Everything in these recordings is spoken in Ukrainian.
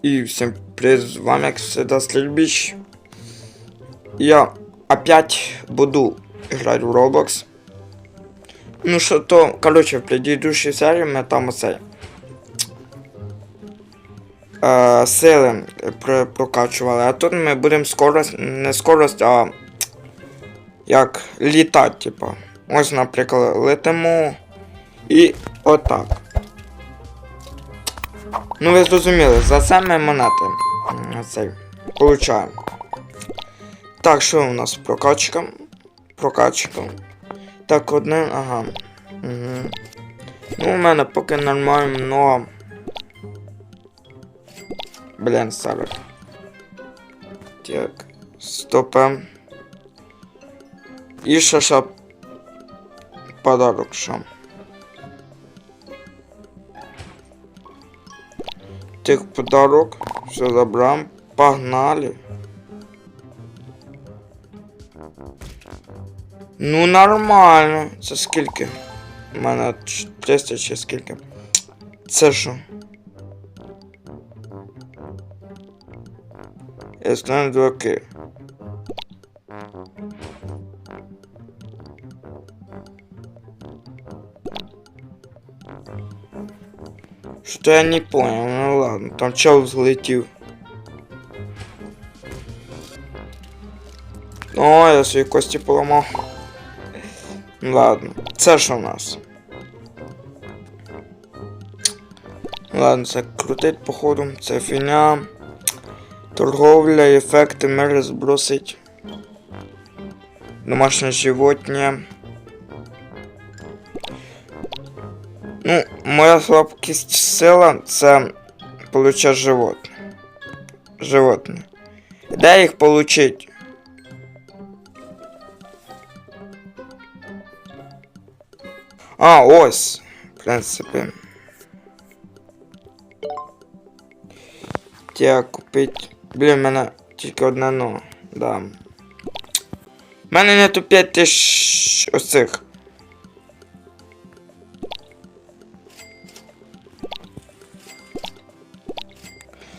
И всем привет, с вами, как всегда, Стрельбич. Я опять буду играть в Roblox. Ну що то, короче, в предыдущей серии ми там оцей. Сили прокачували, а тут ми будемо скорость, не скорость, а як літати, типа. Ось, наприклад, летимо і отак. Ну ви зрозуміли, за це ми монети. м, Получаємо. Так, що у нас прокачка? Прокачка. Так, одне, ага. Угу. Ну, у мене поки нормально, но. Блін, зараз. Так. Стопе. І ще ще подарок що. Тих подарок. Все забрам. Погнали. Ну нормально. Це скільки? У мене 300 чи скільки? Це що? Я знаю дураки. Что я не понял, ну ладно, там чел взлетів. О, я свої кості поламав. Ладно, це що у нас? Ладно, це крутить походу, це фіня. Торговля, ефекти, мери збросить. Домашнє животне. Ну, моя слабкість сила це получать животне. Животне. Де їх получить? А, ось. В принципі. Так, купить. Блін, мене тільки одне ну. Да. У мене нету 5 тисяч оцих.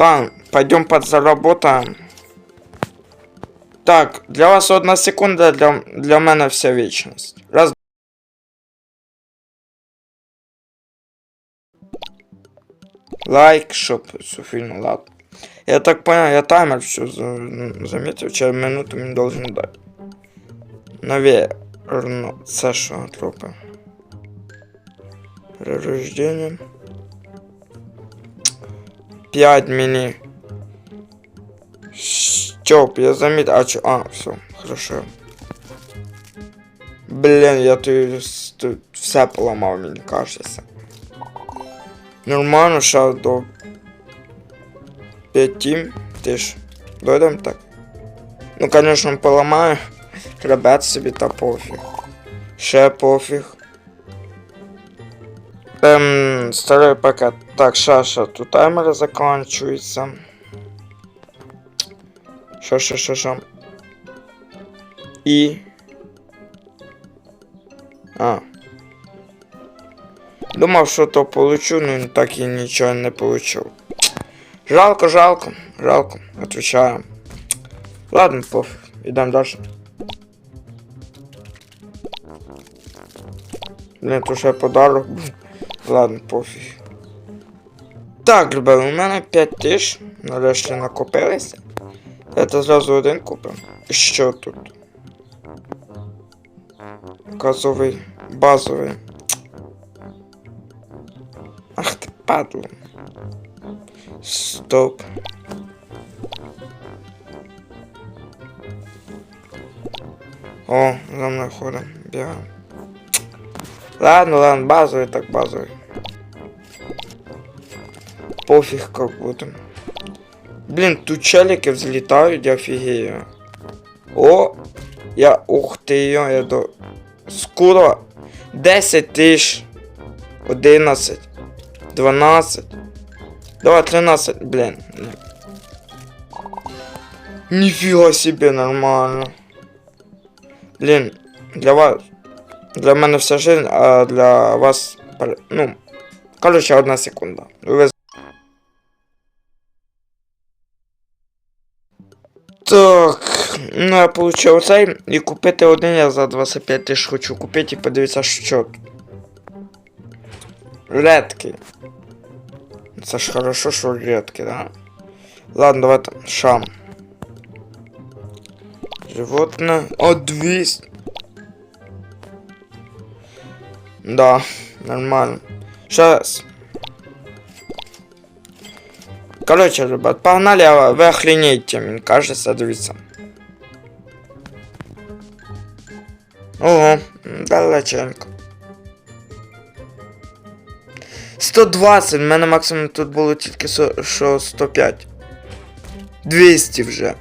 Ладно, пойдем подзаработаем. Так, для вас одна секунда, для, для мене вся вічність. Раз. Лайк, щоб Софіну, ладно. Я так понял, я таймер все заметил, через минуту мені должен дати. Наверно, це що трупи. Перерождение. 5 мені. Стёп, я заметил. А, чё? А, все, хорошо. Блин, я тут, тут все поламав, мені кажется. Нормально, ще до 5 тисяч. Дойдем так. Ну, конечно, поламаю. Ребят собі та пофіг. Ще пофіг. Ем, старий пакет. Так, шаша, тут таймер закінчується. Що, що, що, що. І. А. Думав, що то получу, но так і нічого не получив. Жалко, жалко, жалко, отвечаю. Ладно, пофиг, идем дальше. Блин, тут ще подарок був. Ладно, пофіг. Так, ребята, у мене 5 тисяч. Нарешті накопилися. Это зразу один купим. Що тут? Газовий, базовий. Ах ти падло. Стоп. О, за мною ходом. Бігаємо. Ладно, ладно, базовый так базовый. Пофиг как будем. Блин, тут челики взлетают, я офигею. О, я, ух ты, ее, я до... Скоро 10 тысяч. 11. 12. Давай 13, блин. Нифига себе, нормально. Блин, для вас... для мене вся жизнь, а для вас. Ну. Короче, одна секунда. Ви Так, ну я получив цей і купити один я за 25 тисяч хочу купити і подивитися, що тут. Редкий. Це ж хорошо, що редкий, да? Ладно, давайте. Шам. Животне. О, 200. Да, нормально. Сейчас. Короче, ребят, погнали, а вы охренеете, мне кажется, дивіться. Ого, далеченько. 120, в мене максимум тут було тільки що 105. 200 вже.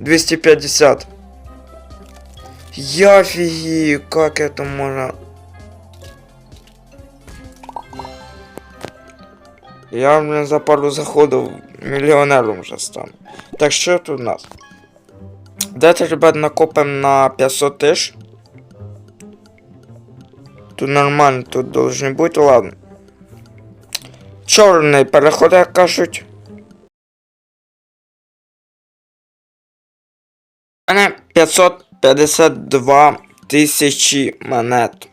250. Я фигею, как это можно... Я, блин, за пару заходов миллионером уже стану. Так, що тут у нас? Давайте, ребят, накопим на 500 тысяч. Тут нормально, тут должен быть, ладно. Чорний переход, як кажуть. Мене 500 52 тисячі монет.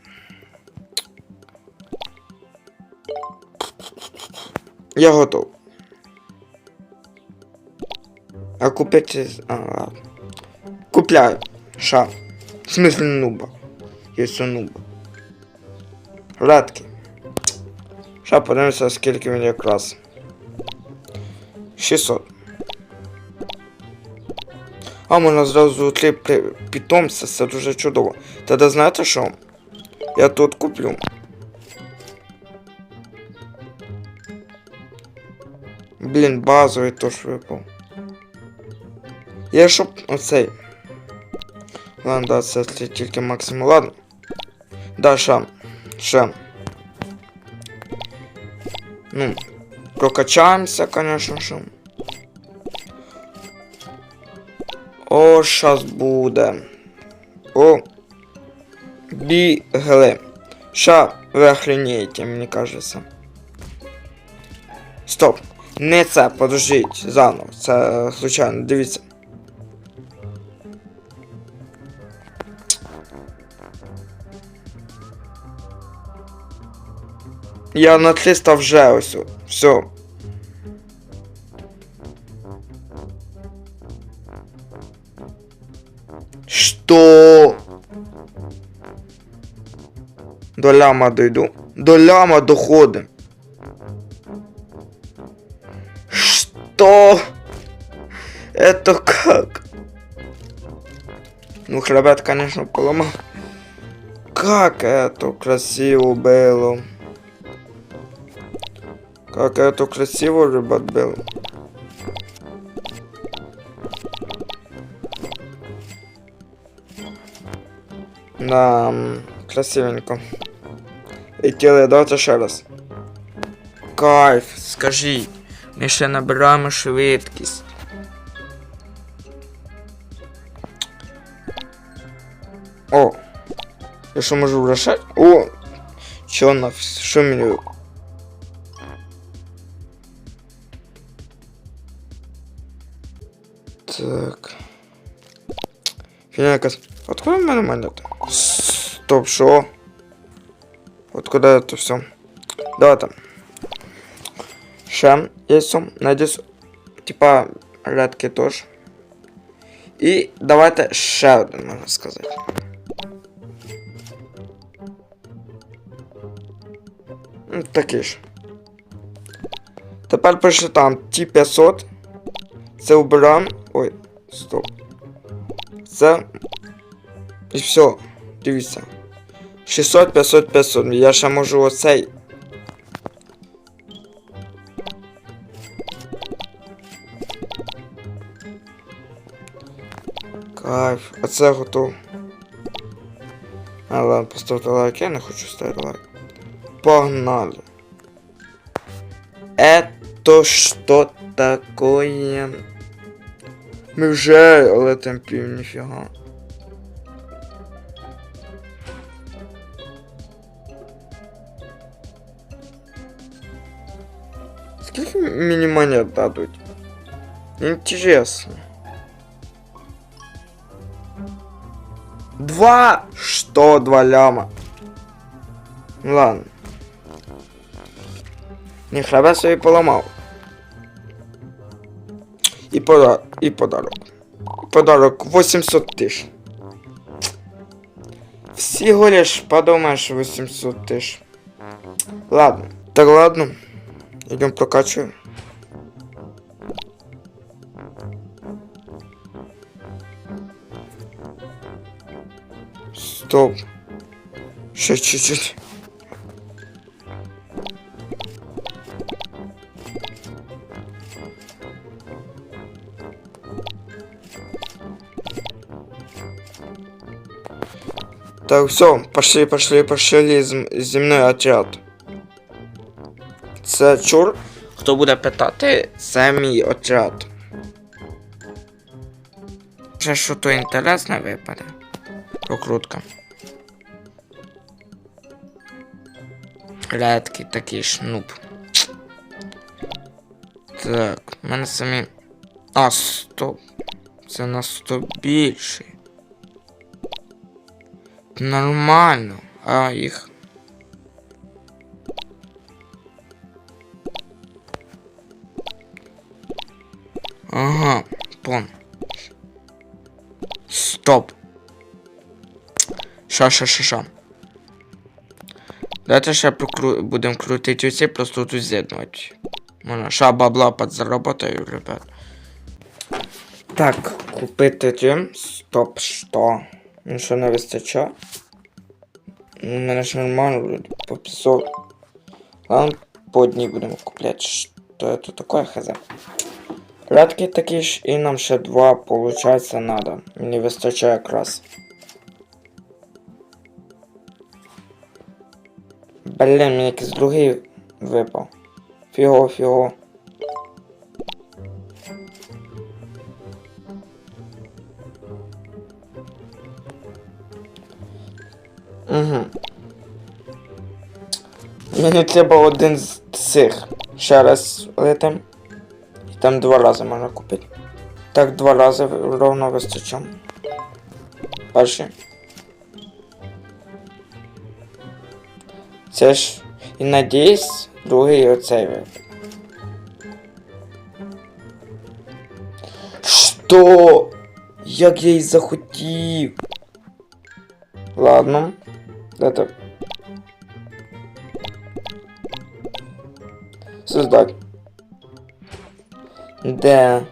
Я готов. А купити... А, ладно. Купляю. Ша. В смысле нуба. Яйцо нуба. Радки. Ша, подивимося, скільки він якраз. 600. А можна зразу три питомця, це дуже чудово. Тоді знаєте що? Я тут куплю. Блін, базовий теж випав. Я щоб оцей. Ладно, да, це тільки максимум. Ладно. Да, ще. Ще. Ну, прокачаємося, конечно же. О, щас буде. О. Бігли. Ща ви охренеєте, мені кажеться. Стоп. Не це, подождіть, заново. Це, звичайно, дивіться. Я на 300 вже ось. Все. Что? До ляма дойду. До ляма доходим. Что? Это как? Ну, хребет, конечно, поломал. Как это красиво было. Как это красиво, ребят, было. Да, м, красивенько. І тіли, давайте ще раз. Кайф, скажіть. Ми ще набираємо швидкість. О! Я що можу вращати? О! Чо на вс- що мені? Так. Фігня якась. Откуда в мене монета? Стоп, що? Откуда это все? Давайте. Ще є Надіюсь, типа редки теж. І давайте ще один, можна сказати. Ну, Такий ж. Тепер пише там ті 500. Це убираємо. Ой, стоп. Це. І все. Дивіться. 600, 500, 500. Я ще можу оцей. Кайф. Оце готов. А, ладно, поставте лайк, я не хочу ставити лайк. Погнали. Это что такое? Ми вже летим пів, ніфіга. Скільки мені монет дадуть? Интересно. Два? Что два ляма? Ну Ладно. Не хребет собі поламав. І, пода... і подарок. Подарок 800 тисяч. Всего лишь подумаешь 800 тысяч. Ладно. Так ладно. Идем прокачиваем. Стоп. Ще чуть-чуть. Так, все, пошли, пошли, пошли з- зі мною отряд. Це чур. Хто буде питати, це мій отряд. Вже що то інтересне випаде. Прокрутка. Редкий такий шнуп. Так, в мене самі. А, стоп. Це на 100 більший. Нормально. А їх. Ага, пон. Стоп. Ша, ша, ша, ша. Давайте ще прокру... будемо крутити оці, просто тут з'єднувати. Можна ша бабла подзаработаю, ребят. Так, купити ті. Стоп, що? Ну що не вистачає? Ну, У мене ж нормально, вроде, по 500. Ладно, по одній будемо купляти. Що це таке, хз? Рядки такі ж, і нам ще два, получається, надо. Мені вистачає якраз. Блін, мені якийсь другий випав. Фіго, фіго. Угу. Мені треба один з цих. Ще раз летим. І там два рази можна купити. Так, два рази ровно вистачає. Перший. Це ж. І надіюсь, другий оцей випав. Що? Як я й захотів. Ладно. Это... Создать. Да.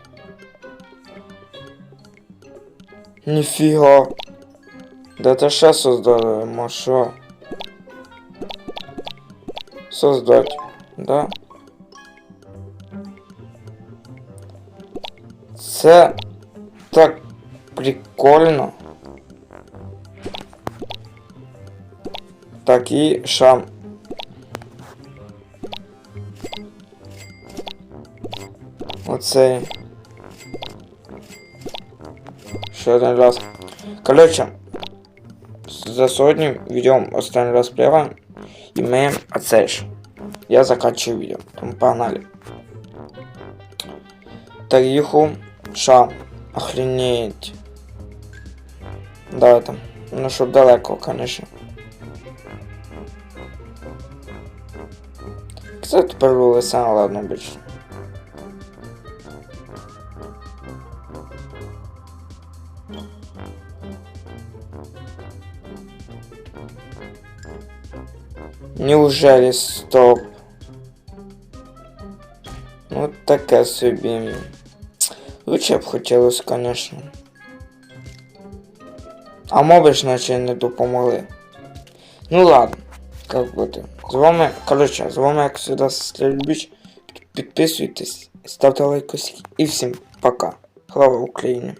Нифига. Да это сейчас создали, Маша. Создать. Да. Це так прикольно. Так і шам. Оцей. Ще один раз. Короче, за сьогодні ведем останній раз плева. І ми. Я заканчиваю відео. Тому погнали. Тариху. Ша. Охренеть. Да, там. Ну, щоб далеко, конечно. Це тепер вулиця, ладно більше. Неужели стоп? Ну таке собі. Лучше б хотілося, конечно. А моби ж наче не допомогли. Ну ладно, как бути. З вами, коротше, з вами як завжди Стрельбіч. Підписуйтесь, ставте лайкосики і всім пока. Слава Україні!